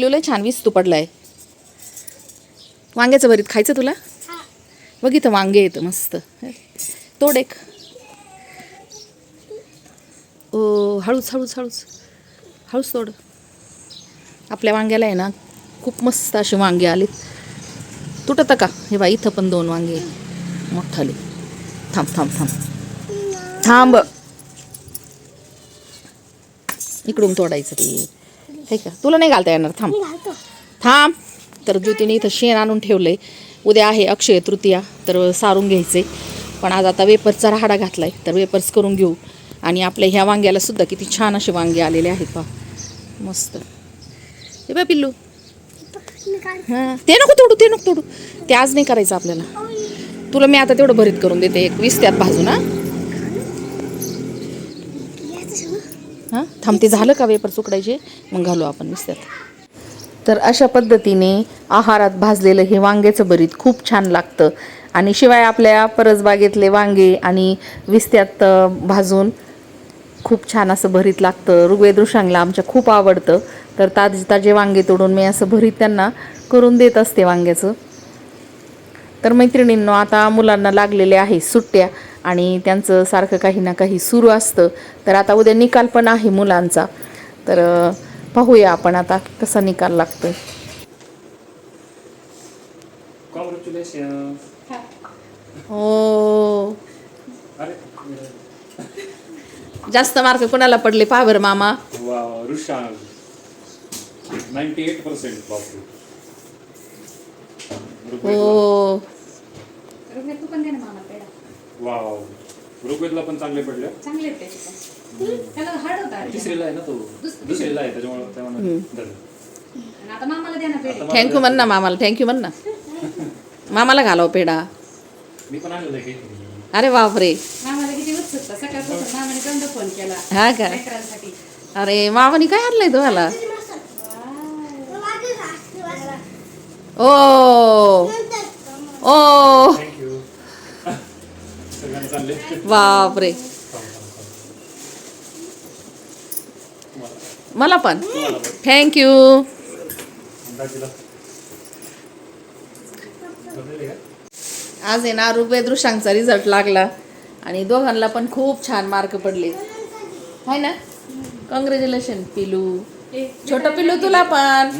पिल्लू लय छान विस्तू आहे वांग्याचं भरीत खायचं तुला? बघ इथं वांगे येतं मस्त. तोड एक. ओ हळूच हळूच हळूच. हळूच तोड. आपल्या वांग्याला आहे ना खूप मस्त असे वांगे आलेत. तुटतं का? हे बा इथं पण दोन वांगे आहे. मोठाले. थांब थांब थांब. थांब. इकडून तोडायचं ते. हे का? तुला नाही घालता येणार थांब. थांब. तर ज्योतीने इथं शेण आणून ठेवलंय. उद्या आहे अक्षय तृतीया तर सारून घ्यायचे पण आज आता वेपर्सचा राहाडा घातलाय तर वेपर्स करून घेऊ. आणि आपल्या ह्या वांग्याला सुद्धा किती छान असे वांगे आलेले आहेत पा मस्त. हे बा पिल्लू. हां ते नको तोडू ते नको तोडू. ते आज नाही करायचं आपल्याला. तुला मी आता तेवढं भरीत करून देते एक वीस त्यात भाजून हा. हां? थांब ते झालं का वेपर सुकडायचे? मग घालू आपण वीस तर अशा पद्धतीने आहारात भाजलेलं हे वांग्याचं भरीत खूप छान लागतं. आणि शिवाय आपल्या परसबागेतले वांगे आणि विस्त्यात भाजून खूप छान असं भरीत लागतं. ऋग्वेद ऋषांगला आमच्या खूप आवडतं. तर ताजे ताजे वांगे तोडून मी असं भरीत त्यांना करून देत असते वांग्याचं. तर मैत्रिणींनो आता मुलांना लागलेले आहे सुट्ट्या. आणि त्यांचं सारखं काही ना काही सुरू असतं. तर आता उद्या निकाल पण आहे मुलांचा. तर पाहूया आपण आता कसा निकाल लागतोय. कॉंग्रॅच्युलेशन हो. अरे. जास्त मार्क कोणाला पडले पहा बरं मामा. हो. वाव. ऋग्वेदला पण चांगले पडले. चांगले आहेत त्याचे पण. त्याला हार्ड होता अरे. तिसरीला आहे ना तो? दुस- दुसरीला आहे त्याच्यामुळे त्यामुळे धर. आणि आता मामाला द्या ना पेढे. आता थँक्यू म्हण ना मामाला थँक्यू म्हण ना मामाला घालाव पेढा. मी पण आणलेलं आहे काही अरे बापरे. मामाला किती उत्सुकता. सकाळपासून मामाने कंद फोन केला. हा का? लेकरांसाठी. अरे मामाने काय आणलंय तुम्हाला? ओ. ओ. बापरे. मला पण. थँक्यू आज आहे ना ऋग्वेद दृश्यांचा रिझल्ट लागला. आणि दोघांना पण खूप छान मार्क पडले. आहे ना? कॉंग्रॅच्युलेशन पिलू. छोट पिलू तुला पण.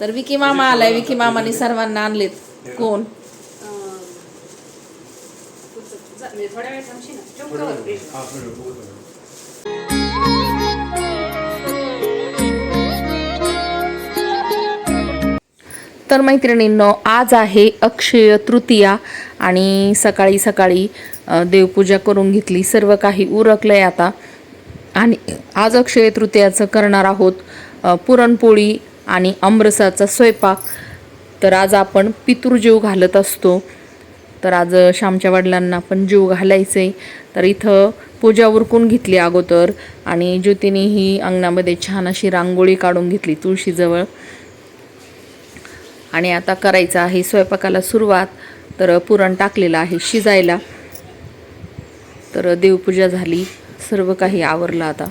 तर विकी मामा आलाय. विकी मामाने सर्वांना आणलेत. कोण? म्हणजे थोड्या वेळ थांबशी ना? हा, थोडं बघू. तर मैत्रिणींनो आज आहे अक्षय तृतीया आणि सकाळी सकाळी देवपूजा करून घेतली. सर्व काही उरकलंय आता. आणि आज अक्षय तृतीयाचं करणार आहोत पुरणपोळी आणि आमरसाचा स्वयंपाक. तर आज आपण पितृजीव घालत असतो. तर आज श्यामच्या वडिलांना पण जीव घालायचे. तर इथं पूजा उरकून घेतली अगोदर आणि ज्योतीने ही अंगणामध्ये छान अशी रांगोळी काढून घेतली तुळशीजवळ. आणि आता करायचं आहे स्वयंपाकाला सुरुवात. तर पुरण टाकलेलं आहे शिजायला. तर देवपूजा झाली. सर्व काही आवरलं आता.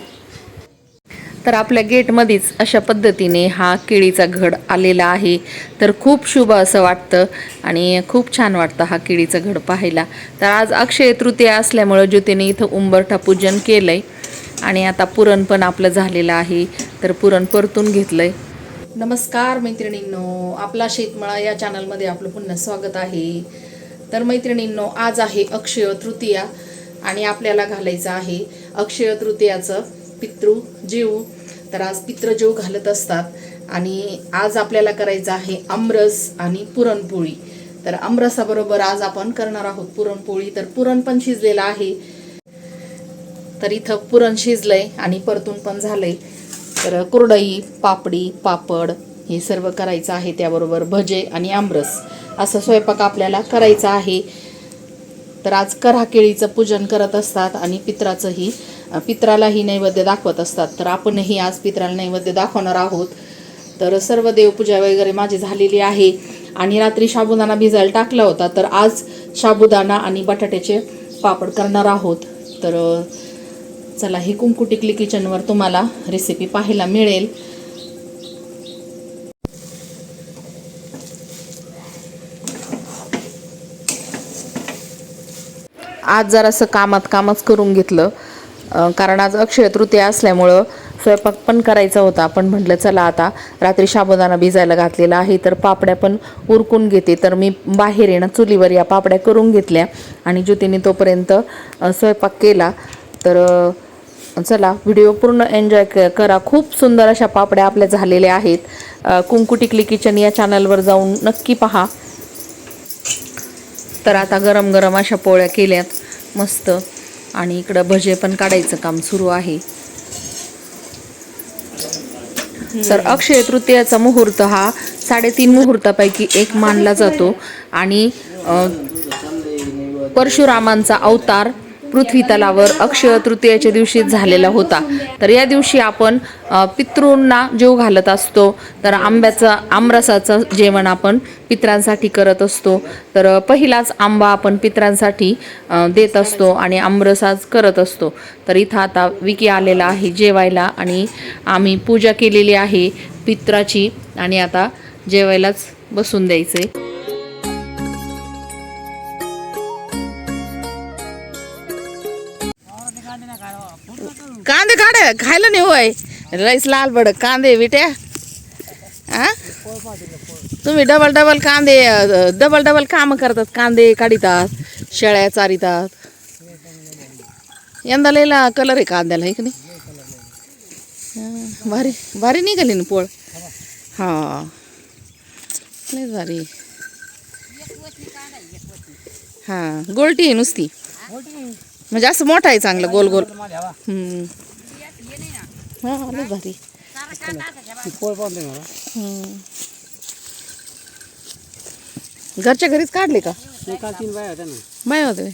तर आपल्या गेटमध्येच अशा पद्धतीने हा केळीचा घड आलेला आहे. तर खूप शुभ असं वाटतं आणि खूप छान वाटतं हा केळीचा घड पाहायला. तर आज अक्षय तृतीया असल्यामुळं ज्योतीने इथं उंबरठा पूजन केलं आहे आणि आता पुरण पण आपलं झालेलं आहे. तर पुरण परतून घेतलं आहे नमस्कार मैत्रिणींनो आपला शेतमळा या चॅनलमध्ये आपलं पुन्हा स्वागत आहे. तर मैत्रिणींनो आज आहे अक्षय तृतीया आणि आपल्याला घालायचं आहे अक्षय तृतीयाचं पितृ जीव तर आज पितृजीव घालत असतात. आणि आज आपल्याला करायचं आहे आमरस आणि पुरणपोळी. तर आमरसाबरोबर आज आपण करणार आहोत पुरणपोळी. तर पुरण पण शिजलेलं आहे. तर इथं पुरण शिजलंय आणि परतून पण झालंय. तर कुरडई पापडी पापड हे सर्व करायचं आहे त्याबरोबर भजे आणि आमरस. असा स्वयंपाक आपल्याला करायचा आहे. तर आज करा केळीचं पूजन करत असतात आणि पित्राचंही पित्रालाही नैवेद्य दाखवत असतात. तर आपणही आज पित्राला नैवेद्य दाखवणार आहोत. तर सर्व देवपूजा वगैरे माझी झालेली आहे. आणि रात्री साबुदाणा भिजायला टाकला होता. तर आज साबुदाणा आणि बटाट्याचे पापड करणार आहोत. तर चला ही कुंकू टिकली किचनवर तुम्हाला रेसिपी पाहायला मिळेल. आज जरासं कामात कामच करून घेतलं. कारण आज अक्षय तृतीया असल्यामुळं स्वयंपाक पण करायचा होता. पण म्हटलं चला आता रात्री साबुदाणा भिजायला घातलेला आहे तर पापड्या पण उरकून घेते. तर मी बाहेर येणं चुलीवर या पापड्या करून घेतल्या आणि ज्योतीने तोपर्यंत स्वयंपाक केला. तर चला व्हिडिओ पूर्ण एन्जॉय क करा. खूप सुंदर अशा पापड्या आपल्या झालेल्या आहेत. कुंकू टिकली किचन या चॅनलवर जाऊन नक्की पहा. तर आता गरम गरम अशा पोळ्या केल्यात. मस्त. आणि इकडं भजे पण काढायचं काम सुरू आहे. तर अक्षय तृतीयाचा मुहूर्त हा साडेतीन मुहूर्तापैकी एक मानला जातो. आणि परशुरामांचा अवतार पृथ्वी तलावर अक्षय तृतीयाच्या दिवशी झालेला होता. तर या दिवशी आपण पितृंना जेव जीव घालत असतो. तर आंब्याचं आमरसाचं जेवण आपण पितरांसाठी करत असतो. तर पहिलाच आंबा आपण पितरांसाठी देत असतो आणि आमरसाच करत असतो. तर इथं आता विकी आलेला आहे जेवायला आणि आम्ही पूजा केलेली आहे पित्राची आणि आता जेवायलाच बसून द्यायचे काढे खायला नाही होय. राईस लाल बड कांदे विट्या. हा तुम्ही डबल डबल कांदे डबल डबल काम करतात कांदे काढितात शेळ्या चारितात. यंदा लयला कलर आहे कांद्याला आहे की नाही? भारी भारी निघाली ना पोळ. हा. भारी. हा गोलटी आहे नुसती. म्हणजे असं मोठा आहे चांगलं गोल गोल. हम्म. हा लय भारी. हम्म. घरच्या घरीच काढले का? बाय होते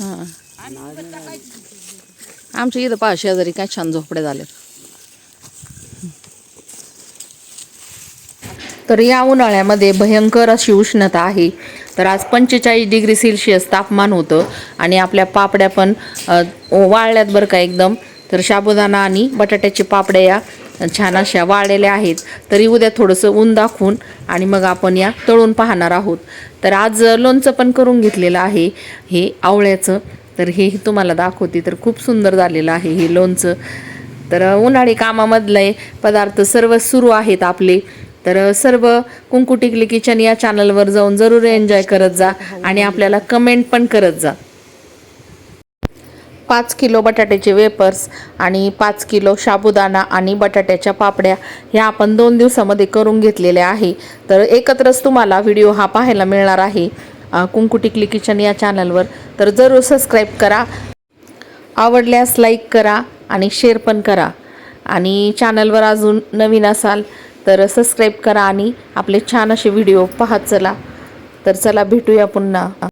हा. आमच्या इथं पहा शेजारी काय छान झोपड्या झाले तर या उन्हाळ्यामध्ये भयंकर अशी उष्णता आहे. तर आज पंचेचाळीस डिग्री सेल्सिअस तापमान होतं आणि आपल्या पापड्या पण वाळल्यात बरं का एकदम. तर साबुदाणा आणि बटाट्याची पापड्या या छान अशा वाळलेल्या आहेत. तरी उद्या थोडंसं ऊन दाखवून आणि मग आपण या तळून पाहणार आहोत. तर आज लोणचं पण करून घेतलेलं आहे हे आवळ्याचं. तर हे तुम्हाला दाखवते. तर खूप सुंदर झालेलं आहे हे लोणचं. तर उन्हाळी कामामधले पदार्थ सर्व सुरू आहेत आपले. तर सर्व कुंकू टिकली किचन या चॅनलवर जाऊन जरूर एन्जॉय करत जा आणि आपल्याला कमेंट पण करत जा. पाच किलो बटाट्याचे वेपर्स आणि पाच किलो साबुदाणा आणि बटाट्याच्या पापड्या ह्या आपण दोन दिवसामध्ये करून घेतलेल्या आहे. तर एकत्रच तुम्हाला व्हिडिओ हा पाहायला मिळणार आहे. अ, कुंकू टिकली किचन या चॅनलवर. तर जरूर सबस्क्राईब करा. आवडल्यास लाईक करा आणि शेअर पण करा. आणि चॅनलवर अजून नवीन असाल तर सबस्क्राईब करा आणि आपले छान असे व्हिडिओ पाहत चला. तर चला भेटूया पुन्हा.